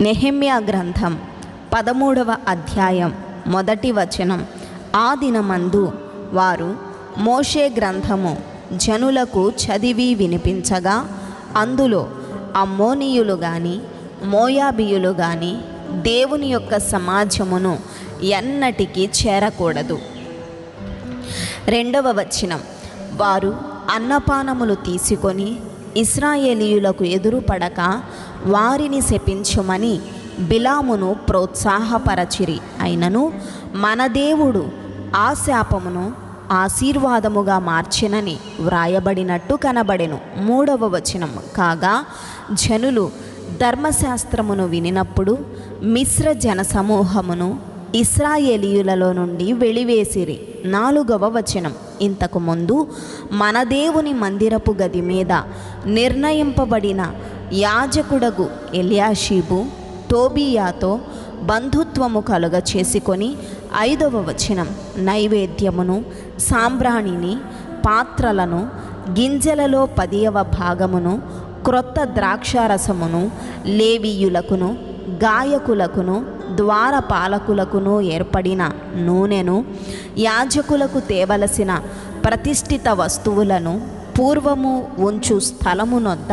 నెహెమ్యా గ్రంథం పదమూడవ అధ్యాయం మొదటి వచనం. ఆ దినమందు వారు మోషే గ్రంథము జనులకు చదివి వినిపించగా అందులో అమ్మోనీయులు గాని మోయాబియులు గాని దేవుని యొక్క సమాజమును ఎన్నటికీ చేరకూడదు. రెండవ వచనం. వారు అన్నపానములు తీసుకొని ఇస్రాయేలీయులకు ఎదురుపడక వారిని శపించుమని బిలామును ప్రోత్సాహపరచిరి. అయినను మన దేవుడు ఆ శాపమును ఆశీర్వాదముగా మార్చినని వ్రాయబడినట్టు కనబడెను. మూడవ వచనం. కాగా జనులు ధర్మశాస్త్రమును వినినప్పుడు మిశ్ర జన సమూహమును ఇస్రాయేలీయులలో నుండి వెలివేసిరి. నాలుగవ వచనం. ఇంతకుముందు మన దేవుని మందిరపు గది మీద నిర్ణయింపబడిన యాజకుడగు ఎలియాషీబు టోబియాతో బంధుత్వము కలుగ చేసుకొని ఐదవ వచనం నైవేద్యమును సాంబ్రాణిని పాత్రలను గింజలలో పదియవ భాగమును క్రొత్త ద్రాక్షారసమును లేవీయులకును గాయకులకును ద్వారపాలకులకును ఏర్పడిన నూనెను యాజకులకు తేవలసిన ప్రతిష్ఠిత వస్తువులను పూర్వము ఉంచు స్థలమునొద్ద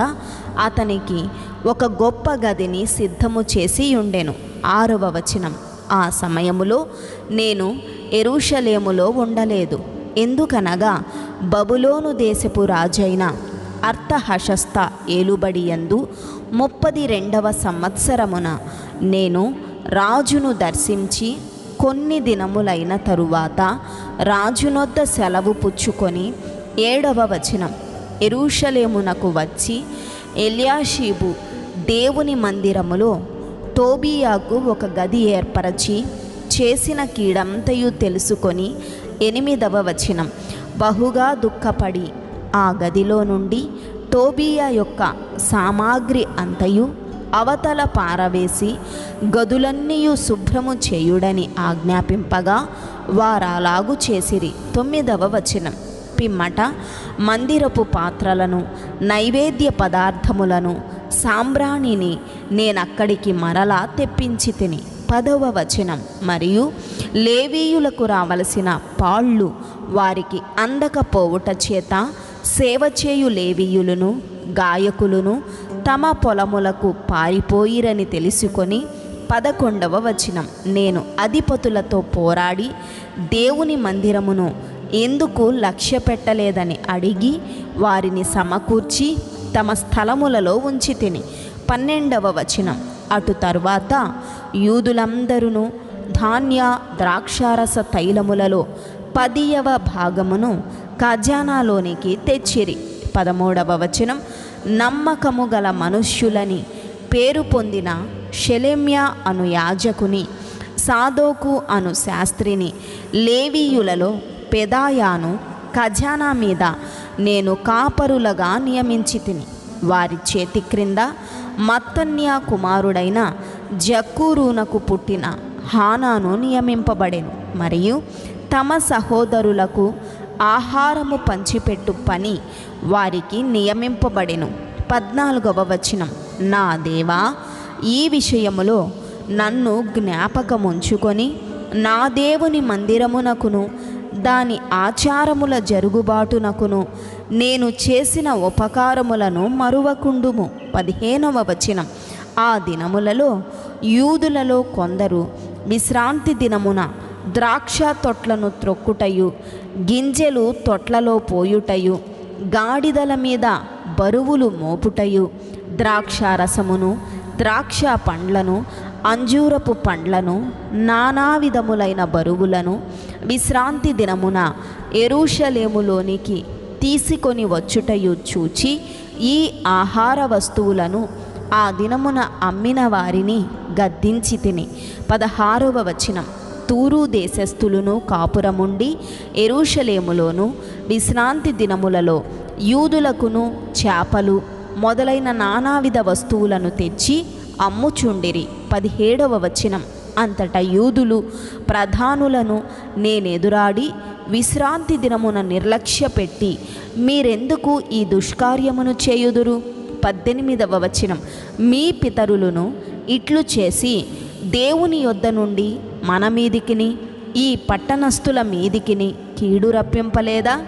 అతనికి ఒక గొప్ప గదిని సిద్ధము చేసి ఉండెను. ఆరవ వచనం. ఆ సమయములో నేను ఎరుషలేములో ఉండలేదు. ఎందుకనగా బబులోను దేశపు రాజైన అర్థహశస్త ఏలుబడియందు ముప్పది రెండవ సంవత్సరమున నేను రాజును దర్శించి కొన్ని దినములైన తరువాత రాజునొద్ద సెలవు పుచ్చుకొని ఏడవ వచనం. ఎరుషలేమునకు వచ్చి ఎల్యాషీబు దేవుని మందిరములో టోబియాకు ఒక గది ఏర్పరచి చేసిన కీడంతయు తెలుసుకొని ఎనిమిదవ వచనం. బహుగా దుఃఖపడి ఆ గదిలో నుండి టోబియా యొక్క సామాగ్రి అంతయు అవతల పారవేసి గదులన్నీయు శుభ్రము చేయుడని ఆజ్ఞాపింపగా వారలాగు చేసిరి. తొమ్మిదవ వచనం. పిమ్మట మందిరపు పాత్రలను నైవేద్య పదార్థములను సాంబ్రాణిని నేనక్కడికి మరలా తెప్పించి తిని. పదవ వచనం. మరియు లేవీయులకు రావలసిన పాళ్ళు వారికి అందకపోవుట చేత సేవ చేయు లేవీయులను గాయకులను తమ పొలములకు పారిపోయిరని తెలుసుకొని పదకొండవ వచనం. నేను అధిపతులతో పోరాడి దేవుని మందిరమును ఎందుకు లక్ష్య పెట్టలేదని అడిగి వారిని సమకూర్చి తమ స్థలములలో ఉంచి తిని. పన్నెండవ వచనం. అటు తరువాత యూదులందరూ ధాన్య ద్రాక్షారస తైలములలో పదియవ భాగమును ఖజానాలోనికి తెచ్చిరి. పదమూడవ వచనం. నమ్మకము గల మనుష్యులని పేరు పొందిన షెలెమ్యా అను యాజకుని సాదోకు అను శాస్త్రిని లేవీయులలో పెదాయాను ఖజానా మీద నేను కాపరులగా నియమించి తిని వారి చేతి క్రింద మత్తన్యా కుమారుడైన జక్కూరునకు పుట్టిన హానాను నియమింపబడెను. మరియు తమ సహోదరులకు ఆహారము పంచిపెట్టు పని వారికి నియమింపబడెను. పద్నాలుగవ వచనం. నా దేవా ఈ విషయములో నన్ను జ్ఞాపకముంచుకొని నా దేవుని మందిరమునకును దాని ఆచారముల జరుగుబాటునకును నేను చేసిన ఉపకారములను మరువకుండుము. పదిహేనవ వచనం. ఆ దినములలో యూదులలో కొందరు విశ్రాంతి దినమున ద్రాక్ష తొట్లను త్రొక్కుటయు గింజలు తొట్లలో పోయుటయు గాడిదల మీద బరువులు మోపుటయు ద్రాక్ష రసమును ద్రాక్ష పండ్లను అంజూరపు పండ్లను నానా విధములైన బరువులను విశ్రాంతి దినమున ఎరుషలేములోనికి తీసుకొని వచ్చుటయు చూచి ఈ ఆహార వస్తువులను ఆ దినమున అమ్మిన వారిని గద్దించి తిని. పదహారవ వచనం. తూరు దేశస్థులను కాపురముండి ఎరుషలేములోను విశ్రాంతి దినములలో యూదులకును చేపలు మొదలైన నానావిధ వస్తువులను తెచ్చి అమ్ముచుండిరి. పదిహేడవ వచనం. అంతటా యూదులు ప్రధానులను నేనెదురాడి విశ్రాంతి దినమున నిర్లక్ష్య పెట్టి మీరెందుకు ఈ దుష్కార్యమును చేయుదురు? పద్దెనిమిదవ వచనం. మీ పితరులను ఇట్లు చేసి దేవుని యొద్ద నుండి మన మీదికిని ఈ పట్టణస్థుల మీదికిని కీడు రప్పింపలేదా?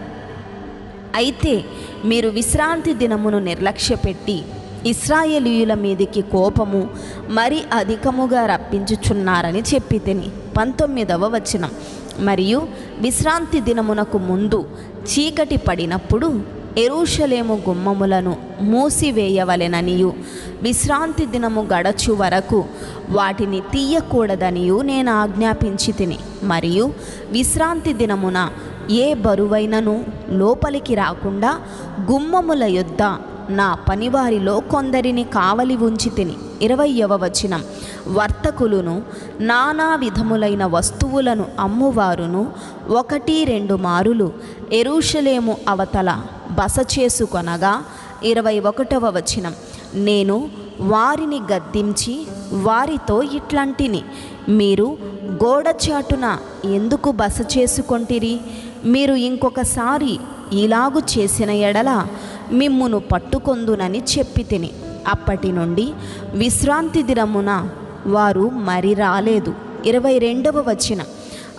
అయితే మీరు విశ్రాంతి దినమును నిర్లక్ష్యపెట్టి ఇస్రాయేలీయుల మీదికి కోపము మరి అధికముగా రప్పించుచున్నారని చెప్పి తిని. పంతొమ్మిదవ వచనం. మరియు విశ్రాంతి దినమునకు ముందు చీకటి పడినప్పుడు ఎరుషలేము గుమ్మములను మూసివేయవలెననియు. విశ్రాంతి దినము గడచు వరకు వాటిని తీయకూడదనియు నేను ఆజ్ఞాపించి తిని. మరియు విశ్రాంతి దినమున ఏ బరువైనను లోపలికి రాకుండా గుమ్మముల యొద్ద నా పనివారిలో కొందరిని కావలి ఉంచి తిని. ఇరవయవ వచనం. వర్తకులను నానా విధములైన వస్తువులను అమ్మువారును ఒకటి రెండు మారులు ఎరుషలేము అవతల బస చేసుకొనగా ఇరవై ఒకటవ వచనం. నేను వారిని గద్దించి వారితో ఇట్లాంటిని. మీరు గోడచాటున ఎందుకు బస చేసుకొంటిరి? మీరు ఇంకొకసారి ఇలాగు చేసిన ఎడల మిమ్మును పట్టుకొందునని చెప్పి తిని. అప్పటి నుండి విశ్రాంతి దినమున వారు మరి రాలేదు. ఇరవై రెండవ వచ్చిన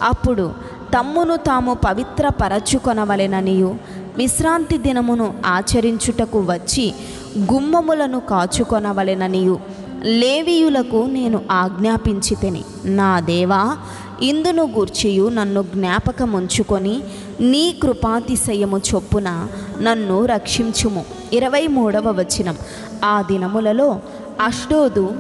అప్పుడు తమ్మును తాము పవిత్రపరచుకొనవలెననియు విశ్రాంతి దినమును ఆచరించుటకు వచ్చి గుమ్మములను కాచుకొనవలెననియు లేవీయులకు నేను ఆజ్ఞాపించి తిని. నా దేవా ఇందును గూర్చియు నన్ను జ్ఞాపకముంచుకొని నీ కృపాతిశయము చొప్పున నన్ను రక్షించుము. ఇరవై మూడవ వచనం. ఆ దినములలో అష్డోదు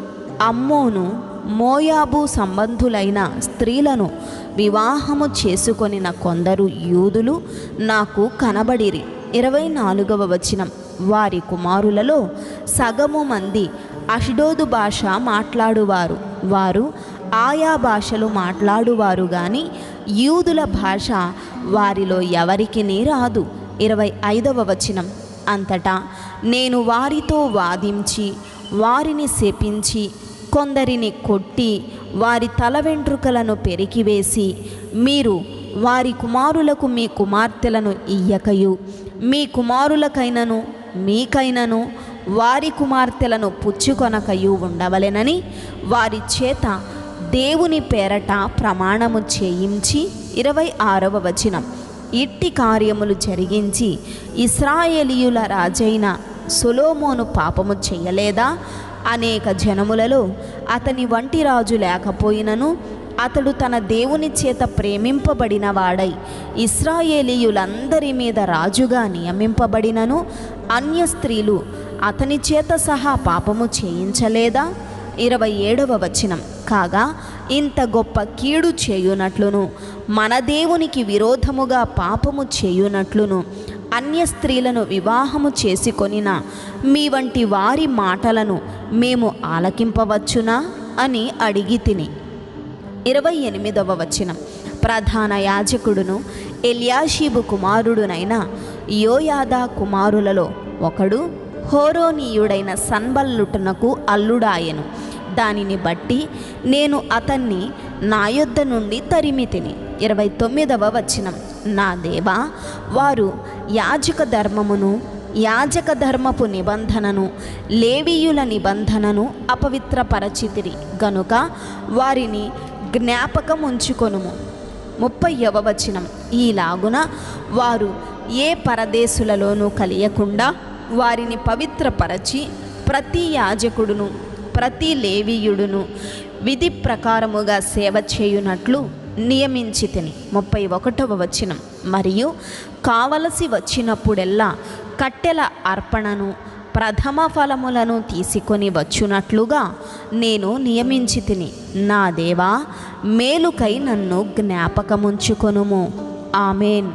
అమ్మోను మోయాబు సంబంధులైన స్త్రీలను వివాహము చేసుకొనిన కొందరు యూదులు నాకు కనబడిరి. ఇరవై నాలుగవ వచనం. వారి కుమారులలో సగము మంది అష్డోదు భాష మాట్లాడువారు. వారు ఆయా భాషలు మాట్లాడువారు కానీ యూదుల భాష వారిలో ఎవరికి రాదు. ఇరవై ఐదవ వచనం. అంతటా నేను వారితో వాదించి వారిని శపించి కొందరిని కొట్టి వారి తల వెంట్రుకలను పెరికివేసి మీరు వారి కుమారులకు మీ కుమార్తెలను ఇయ్యకయు. మీ కుమారులకైనను మీకైనను వారి కుమార్తెలను పుచ్చుకొనకయు ఉండవలెనని వారి చేత దేవుని పేరట ప్రమాణము చేయించి ఇరవై ఆరవ వచనం. ఇట్టి కార్యములు జరిగించి ఇస్రాయేలీయుల రాజైన సొలోమోను పాపము చేయలేదా? అనేక జనములలో అతని వంటి రాజు లేకపోయినను అతడు తన దేవుని చేత ప్రేమింపబడిన వాడై ఇస్రాయేలీయులందరి మీద రాజుగా నియమింపబడినను అన్య స్త్రీలు అతని చేత సహా పాపము చేయించలేదా? ఇరవై ఏడవ వచనం. కాగా ఇంత గొప్ప కీడు చేయునట్లును మన దేవునికి విరోధముగా పాపము చేయునట్లును అన్య స్త్రీలను వివాహము చేసుకొనిన మీ వంటి వారి మాటలను మేము ఆలకింపవచ్చునా? అని అడిగి తిని ఇరవై ఎనిమిదవ వచనం. ప్రధాన యాజకుడును ఎల్యాషీబు కుమారుడునైన యోయాదా కుమారులలో ఒకడు హోరోనీయుడైన సన్బల్లుటనకు అల్లుడాయను. దానిని బట్టి నేను అతన్ని నా యొద్ద నుండి తరిమి తిని ఇరవై తొమ్మిదవ వచనం. నా దేవా వారు యాజక ధర్మమును యాజక ధర్మపు నిబంధనను లేవీయుల నిబంధనను అపవిత్రపరచితిరి. గనుక వారిని జ్ఞాపకం ఉంచుకొనుము ముప్పైవ వచనం. ఈలాగున వారు ఏ పరదేశులలోనూ కలియకుండా వారిని పవిత్రపరచి ప్రతి యాజకుడును ప్రతి లేవీయుడును విధి ప్రకారముగా సేవ చేయునట్లు నియమించి తిని. ముప్పై ఒకటవ వచనం. మరియు కావలసి వచ్చినప్పుడెల్లా కట్టెల అర్పణను ప్రథమ ఫలములను తీసుకొని వచ్చునట్లుగా నేను నియమించి తిని. నా దేవా మేలుకై నన్ను జ్ఞాపకముంచుకొనుము. ఆమెన్.